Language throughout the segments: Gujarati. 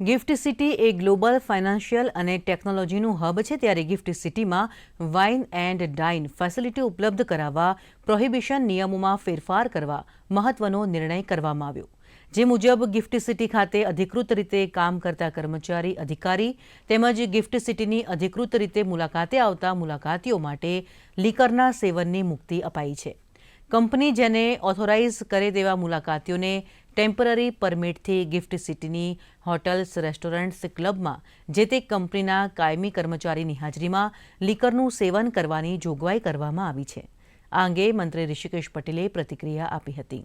ગિફ્ટ સિટી એ ગ્લોબલ ફાઇનાન્શિયલ અને ટેકનોલોજીનું હબ છે ત્યારે ગિફ્ટ સિટીમાં વાઇન એન્ડ ડાઇન ફેસિલિટી ઉપલબ્ધ કરાવવા, પ્રોહિબિશન નિયમોમાં ફેરફાર કરવા મહત્વનો નિર્ણય કરવામાં આવ્યો. જે મુજબ ગિફ્ટ સિટી ખાતે અધિકૃત રીતે કામ કરતા કર્મચારી, અધિકારી તેમજ ગિફ્ટ સિટીની અધિકૃત રીતે મુલાકાતે આવતા મુલાકાતીઓ માટે લીકરના સેવનની મુક્તિ અપાઈ છે. કંપની જેને ઓથોરાઇઝ કરે તેવા મુલાકાતીઓને ટેમ્પરરી પરમિટથી ગિફ્ટ સિટીની હોટલ્સ, રેસ્ટોરન્ટ્સ, ક્લબમાં જે તે કંપનીના કાયમી કર્મચારીની હાજરીમાં લીકરનું સેવન કરવાની જોગવાઈ કરવામાં આવી છે. આ અંગે મંત્રી ઋષિકેશ પટેલે પ્રતિક્રિયા આપી હતી.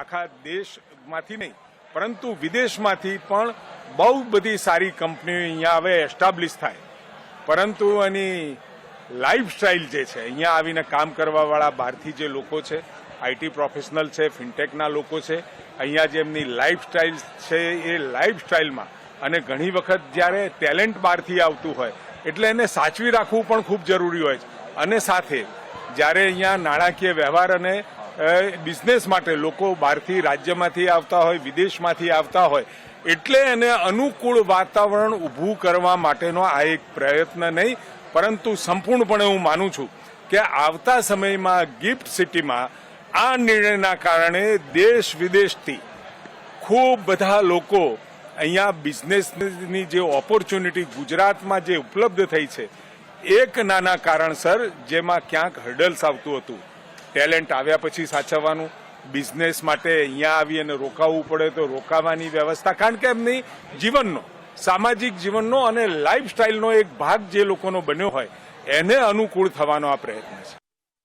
આખા દેશમાંથી નહીં, પરંતુ વિદેશમાંથી પણ બહુ બધી સારી કંપનીઓ અહીંયા હવે એસ્ટાબ્લિશ થાય. પરંતુ એની લાઈફસ્ટાઈલ જે છે, અહીંયા આવીને કામ કરવાવાળા બહારથી જે લોકો છે આઈટી પ્રોફેશનલ છે, ફિનટેકના લોકો છે. અહીંયા જે એમની લાઈફસ્ટાઈલ છે, એ લાઈફસ્ટાઈલમાં. અને ઘણી વખત જ્યારે ટેલેન્ટ બહારથી આવતું હોય, એટલે એને સાચવી રાખવું પણ ખૂબ જરૂરી હોય છે. અને સાથે જ્યારે અહીંયા નાણાકીય વ્યવહાર અને બિઝનેસ માટે લોકો બહારથી રાજ્યમાંથી આવતા હોય, વિદેશમાંથી આવતા હોય, એટલે એને અનુકૂળ વાતાવરણ ઊભું કરવા માટેનો આ એક પ્રયત્ન નહીં, પરંતુ સંપૂર્ણપણે હું માનું છું કે આવતા સમયમાં ગિફ્ટ સિટીમાં આ નિર્ણયના કારણે દેશ વિદેશથી ખૂબ બધા લોકો અહીંયા બિઝનેસની જે ઓપોર્ચ્યુનિટી ગુજરાતમાં જે ઉપલબ્ધ થઈ છે, એક નાના કારણસર જેમાં ક્યાંક હર્ડલ્સ આવતું હતું. ટેલેન્ટ આવ્યા પછી સાચવવાનું બિઝનેસ માટે અહીંયા આવી અને રોકાવવું પડે તો રોકાવાની વ્યવસ્થા. કારણ કે એમની જીવનનો, સામાજિક જીવનનો અને લાઇફસ્ટાઇલનો એક ભાગ જે લોકોનો બન્યો હોય, એને અનુકૂળ થવાનો આ પ્રયત્ન છે.